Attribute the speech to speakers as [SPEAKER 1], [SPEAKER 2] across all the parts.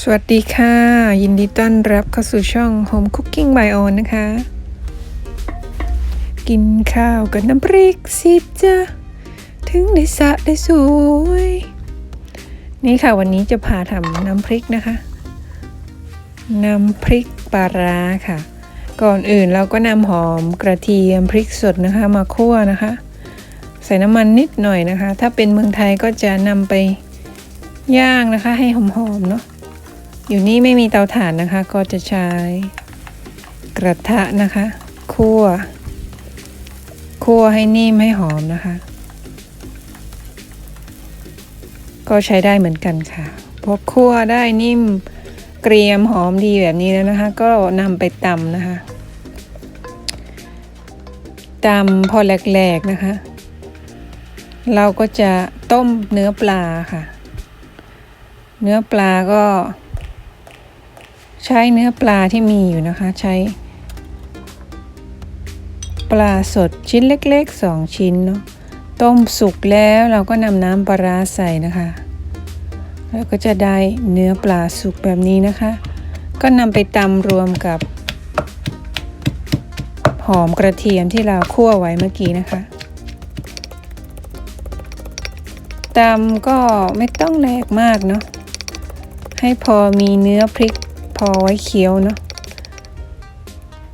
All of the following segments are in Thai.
[SPEAKER 1] สวัสดีค่ะ ยินดีต้อนรับเข้าสู่ช่อง Home Cooking by On นะคะ กินข้าวกับน้ำพริกสิจ้ะถึงได้สะได้สวย นี่ค่ะวันนี้จะพาทำน้ำพริกนะคะ น้ำพริกปลาร้าค่ะ ก่อนอื่นเราก็นำหอมกระเทียมพริกสดนะคะ มาคั่วนะคะ ใส่น้ำมันนิดหน่อยนะคะ ถ้าเป็นเมืองไทยก็จะนำไปย่างนะคะ ให้หอมๆเนาะ อยู่นี่ไม่มีเตาถ่านนะคะ ก็จะใช้กระทะนะคะคั่วคั่วให้นิ่มให้หอมนะคะ ก็ใช้ได้เหมือนกันค่ะพอคั่วได้นิ่มเกรียมหอมดีแบบนี้แล้วนะคะ ก็นำไปตำนะคะตำพอแหลกๆนะคะ เราก็จะต้มเนื้อปลาค่ะ เนื้อปลาก็ ใช้เนื้อปลาที่มีอยู่นะคะ ใช้ ปลาสดชิ้นเล็กๆ 2 ชิ้นเนาะต้มสุกแล้วเราก็นำน้ำปลาร้าใส่นะคะแล้วก็จะได้เนื้อปลาสุกแบบนี้นะคะ ก็นำไปตำรวมกับ หอมกระเทียมที่เราคั่วไว้เมื่อกี้นะคะตำก็ไม่ต้องแหลกมากเนาะให้พอมีเนื้อพริก อไว้เคี้ยวเนาะ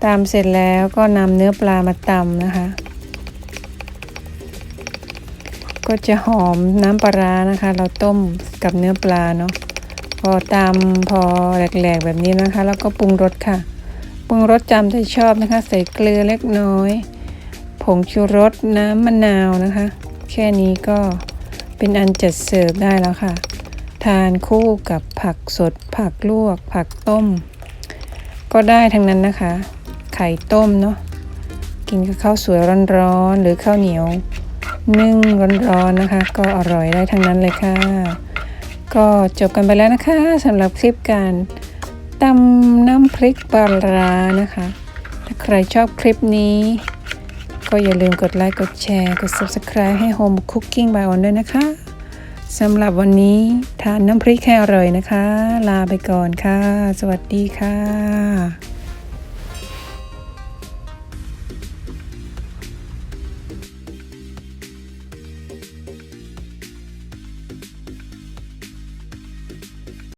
[SPEAKER 1] ตำเสร็จแล้วก็นำเนื้อปลามาตำนะคะ ก็จะหอมน้ำปลาร้านะคะ เราต้มกับเนื้อปลาเนาะพอตำพอแหลกๆแบบนี้นะคะ แล้วก็ปรุงรสค่ะปรุงรสจำใจชอบนะคะ ใส่เกลือเล็กน้อย ผงชูรสน้ำมะนาวนะคะ แค่นี้ก็เป็นอันจัดเสิร์ฟได้แล้วค่ะ ทานคู่กับผักสด ผักลวก ผักต้ม ก็ได้ทั้งนั้นนะคะ ไข่ต้มเนาะกินกับข้าวสวยร้อนๆหรือข้าวเหนียว นึ่งร้อนๆนะคะ ก็อร่อยได้ทั้งนั้นเลยค่ะ ก็จบกันไปแล้วนะคะสำหรับคลิปการตำน้ำพริกปลาร้านะคะ ถ้าใครชอบคลิปนี้ ก็อย่าลืมกดไลค์กดแชร์ กด subscribe ให้ Home Cooking by On ด้วยนะคะ สำหรับวันนี้ทานน้ำพริกแค่อร่อยนะคะ ลาไปก่อนค่ะ สวัสดีค่ะ